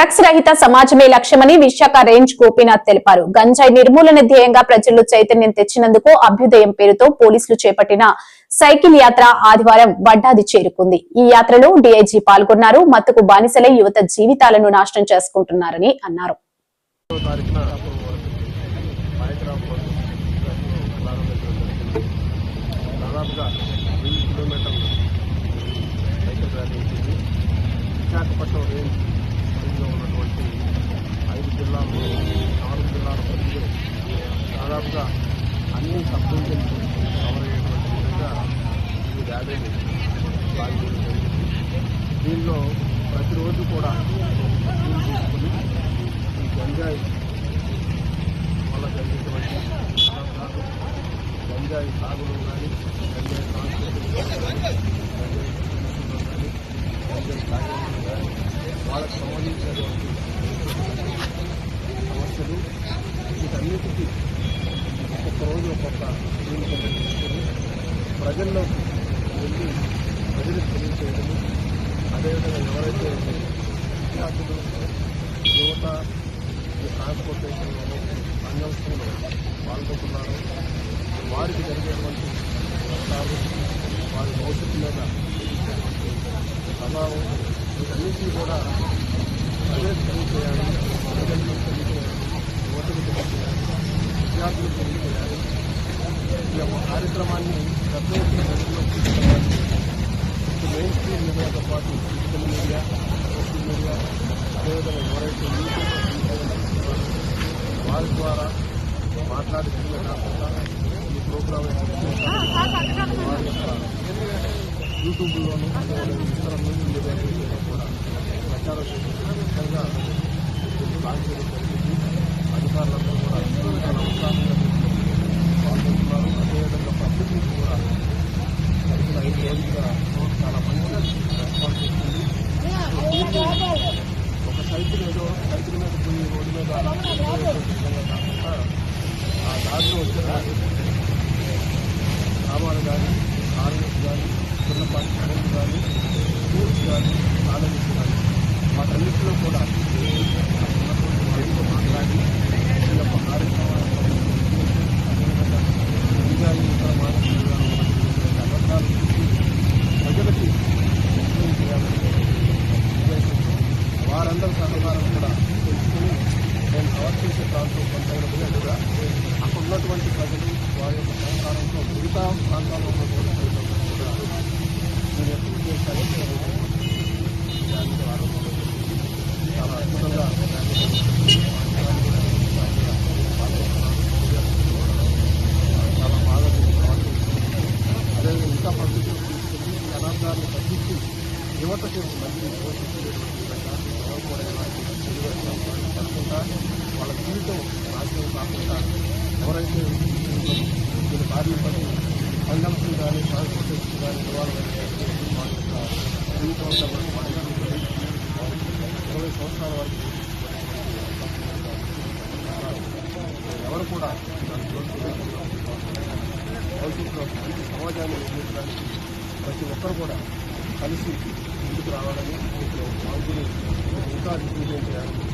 Drugs రహిత సమాజమే లక్ష్యమని విశాఖ రేంజ్ గోపీనాథ్ తెలిపారు. గంజాయి నిర్మూలన ధ్యేయంగా ప్రజల్లో చైతన్యం తెచ్చినందుకు అభ్యుదయం పేరుతో పోలీసులు చేపట్టిన సైకిల్ యాత్ర ఆదివారం వడ్డాది చేరుకుంది. ఈ యాత్రలో డీఐజీ పాల్గొన్నారు. మత్తుకు బానిసలై యువత జీవితాలను నాశనం చేసుకుంటున్నారని అన్నారు. దాదాపుగా గంజాయి కానీ గంజాయి ట్రాన్స్పోర్టింగ్లో కానీ సంబంధించినటువంటి సమస్యలు వీటన్నిటికీ ఒక్కొక్క రోజు ఒక్కొక్క దీని కింద వెళ్ళి ప్రజలకు తెలియచేయడము అదేవిధంగా ఎవరైతే విద్యార్థులు యువత ఈ ట్రాన్స్పోర్టేషన్లో రంగంలో వారికి జరిగేటువంటి నష్టాలు వారి భవిష్యత్తు మీద ప్రభావం వీటన్నింటినీ కూడా ప్రజలకు తెలియజేయాలి. ప్రజలకు తెలియజేయాలి యువతకు తెలియజేయాలి విద్యార్థులకు తెలియజేయాలి ఈ యొక్క కార్యక్రమాన్ని పెద్ద ఎత్తున ప్రజల్లోకి తీసుకెళ్ళాలి మెయిన్ స్ట్రీమ్ మీడియాతో పాటు డిజిటల్ మీడియా సోషల్ మీడియా అదేవిధంగా ఎవరైతే యూట్యూబ్ వారి ద్వారా మాట్లాడుతున్న కాకుండా ఈ ప్రోగ్రామ్ వారి యొక్క యూట్యూబ్లోను అదేవిధంగా మీడియా కూడా ప్రచారం చేసే చేయడం జరిగింది అధికారులందరూ కూడా చాలా ఉత్సాహంగా పాల్గొంటున్నారు. అదేవిధంగా పబ్లిక్ నుంచి కూడా గడిచిన ఐదు రోజులుగా చాలా మంచి రెస్పాన్స్ ఒక సైకిల్ ఏదో సైకిల్ మీద పోయి రోడ్డు మీద కాకుండా ఆ దారిలో వచ్చిన గ్రామాలు కానీ ఆర్మీస్ కానీ చిన్నపాటి కరెంట్ కానీ స్కూల్స్ కానీ కాలేజెస్ కానీ వాటన్నిటిలో కూడా మాట్లాడి ఈ యొక్క కార్యక్రమాలను అదేవిధంగా ఇతర మానసిక అబద్ధాలు చూసి ప్రజలకి వారందరి సహకారం కూడా తెలుసుకుని నేను కవర్ చేసే ప్రాంతం కొంతైనట్టుగా అక్కడ ఉన్నటువంటి ప్రజలు వారి యొక్క సహకారంతో మిగతా ప్రాంతాల్లో కూడా ప్రజలందరూ కూడా నేను ఎప్పుడు చేశానని నేను దాని ద్వారా చాలా అద్భుతంగా దాన్ని చాలా బాగా దీన్ని ప్రవర్తిస్తుంది అదేవిధంగా ఇంకా పద్ధతులు తీసుకుని ఈ అనార్థాలను తగ్గించి యువతకు మంచి కూడా ఎలాంటి వాళ్ళ జీవితం నాశనం కాకుండా ఎవరైతే దీని బారిన పడి కానీ ట్రాన్స్పోర్టేషన్ కానీ ఇన్వాల్వ్ వాళ్ళ యొక్క జీవితం ఇరవై సంవత్సరాల వరకు ఎవరు కూడా దాంట్లో భవిష్యత్తులో సమాజాన్ని నిర్మించడానికి ప్రతి ఒక్కరు కూడా కలిసి ముందుకు రావాలని దీంట్లో పాల్గొని ఇంకా విజయం చేయాలని